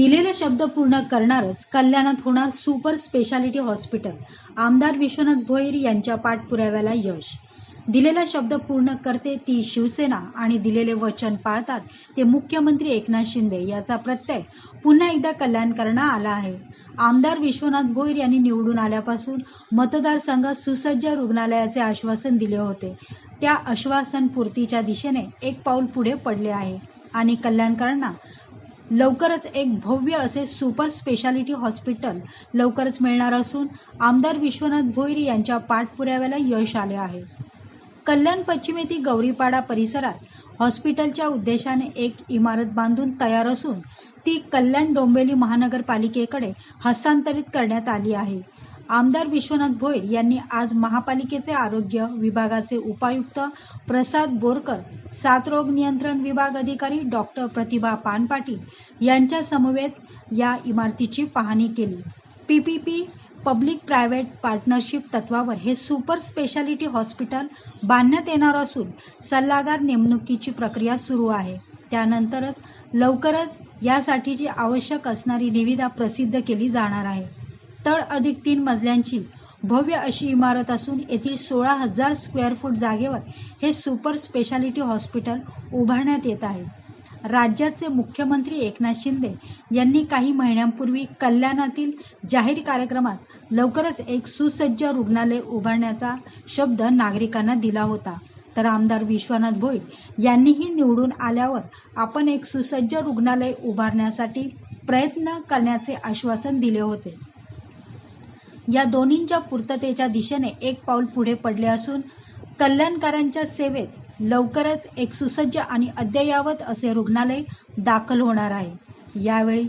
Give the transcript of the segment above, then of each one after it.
दिलेले शब्द पूर्ण करणारच कल्याणात होणार सुपर स्पेशालिटी हॉस्पिटल. आमदार विश्वनाथ भोईर यांच्या पाठपुराव्याला यश. दिलेला शब्द पूर्ण करते ती शिवसेना आणि दिलेले वचन पाळतात ते मुख्यमंत्री एकनाथ शिंदे याचा प्रत्यय पुन्हा एकदा कल्याणकरणा आला आहे. आमदार विश्वनाथ भोईर यांनी निवडून आल्यापासून मतदारसंघात सुसज्ज रुग्णालयाचे आश्वासन दिले होते. त्या आश्वासनपूर्तीच्या दिशेने एक पाऊल पुढे पडले आहे आणि कल्याणकरांना लवकरच एक भव्य असे सुपर स्पेशालिटी हॉस्पिटल लवकरच मिळणार असून आमदार विश्वनाथ भोईर यांच्या पाठपुराव्याला यश आले आहे. कल्याण पश्चिम येथील गौरीपाडा परिसरात हॉस्पिटलच्या उद्देशाने एक इमारत बांधून तयार असून ती कल्याण डोंबिवली महानगरपालिकेकडे हस्तांतरित करण्यात आली आहे. आमदार विश्वनाथ भोईर यांनी आज महापालिकेचे आरोग्य विभागाचे उपायुक्त प्रसाद बोरकर साथरोग नियंत्रण विभाग अधिकारी डॉक्टर प्रतिभा पानपाटील यांच्या समवेत या इमारतीची पाहणी केली. P P P public private partnership तत्वावर हे सुपर स्पेशालिटी हॉस्पिटल बांधण्यात येणार असून सल्लागार नेमणुकीची प्रक्रिया सुरू आहे. त्यानंतरच लवकरच यासाठीची आवश्यक असणारी निविदा प्रसिद्ध केली जाणार आहे. तळ अधिक तीन मजल्यांची भव्य अशी इमारत असून येथील सोळा हजार स्क्वेअर फूट जागेवर हे सुपर स्पेशालिटी हॉस्पिटल उभारण्यात येत आहे. राज्याचे मुख्यमंत्री एकनाथ शिंदे यांनी काही महिन्यांपूर्वी कल्याणातील जाहीर कार्यक्रमात लवकरच एक सुसज्ज रुग्णालय उभारण्याचा शब्द नागरिकांना दिला होता. तर आमदार विश्वनाथ भोईर यांनीही निवडून आल्यावर आपण एक सुसज्ज रुग्णालय उभारण्यासाठी प्रयत्न करण्याचे आश्वासन दिले होते. या दोन्हींच्या पूर्ततेच्या दिशेने एक पाऊल पुढे पडले असून कल्याणकारांच्या सेवेत लवकरच एक सुसज्ज आणि अद्ययावत असे रुग्णालय दाखल होणार आहे. यावेळी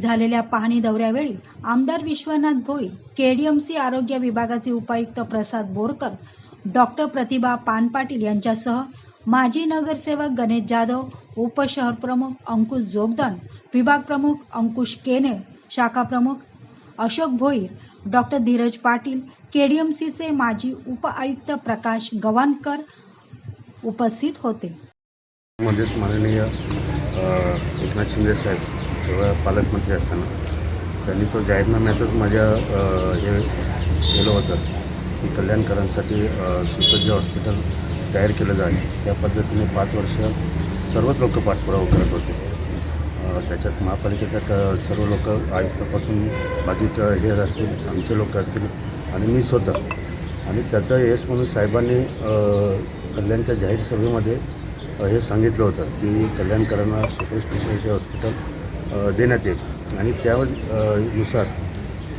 झालेल्या पाहणी दौऱ्यावेळी आमदार विश्वनाथ भोई केडीएमसी आरोग्य विभागाचे उपायुक्त प्रसाद बोरकर डॉक्टर प्रतिभा पानपाटील यांच्यासह माजी नगरसेवक गणेश जाधव उपशहर प्रमुख अंकुश जोगदण विभाग प्रमुख अंकुश केने शाखा प्रमुख अशोक भोईर डॉक्टर धीरज पाटील केडीएमसीचे माजी उपआयुक्त प्रकाश गवानकर उपस्थित होते. मध्येच माननीय एकनाथ शिंदे साहेब जेव्हा पालकमंत्री असताना त्यांनी तो जाहीरनाम्यातच माझ्या हे केलं होतं की कल्याणकरांसाठी सुसज्ज हॉस्पिटल तयार केलं जाईल. त्या पद्धतीने पाच वर्ष सर्वच लोक पाठपुरावा करत होते. त्याच्यात महापालिकेच्या क सर्व लोक आयुक्तापासून बाधित क- हे असतील आमचे लोक असतील आणि मी स्वतः. आणि त्याचं यश म्हणून साहेबांनी कल्याणच्या जाहीर सभेमध्ये हे सांगितलं होतं की कल्याणकरांना सुपर स्पेशालिटी हॉस्पिटल देण्यात येईल. आणि त्यानुसार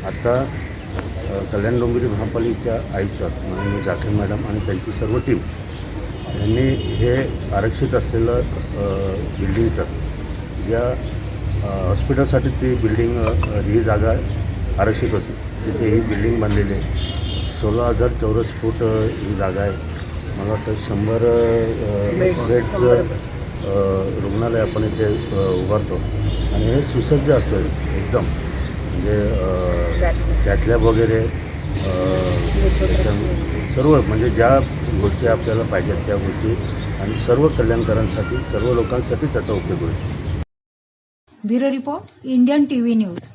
आत्ता आता कल्याण डोंबिवली महापालिका आयुक्त माननीय जाखर मॅडम आणि त्यांची सर्व टीम यांनी हे आरक्षित असलेलं बिल्डिंगचं या हॉस्पिटलसाठी ती बिल्डिंग ही जागा आरक्षित होती. तिथे ही बिल्डिंग बांधलेली आहे. सोळा हजार चौरस फूट ही जागा आहे. मला वाटतं शंभर बेडचं रुग्णालय आपण इथे उभारतो. आणि हे सुसज्ज असेल एकदम. म्हणजे अ, त्यातल्या वगैरे सर्व म्हणजे ज्या गोष्टी आपल्याला पाहिजेत त्या गोष्टी. आणि सर्व कल्याणकारांसाठी सर्व लोकांसाठी त्याचा उपयोग होईल. Bureau report Indian T V news.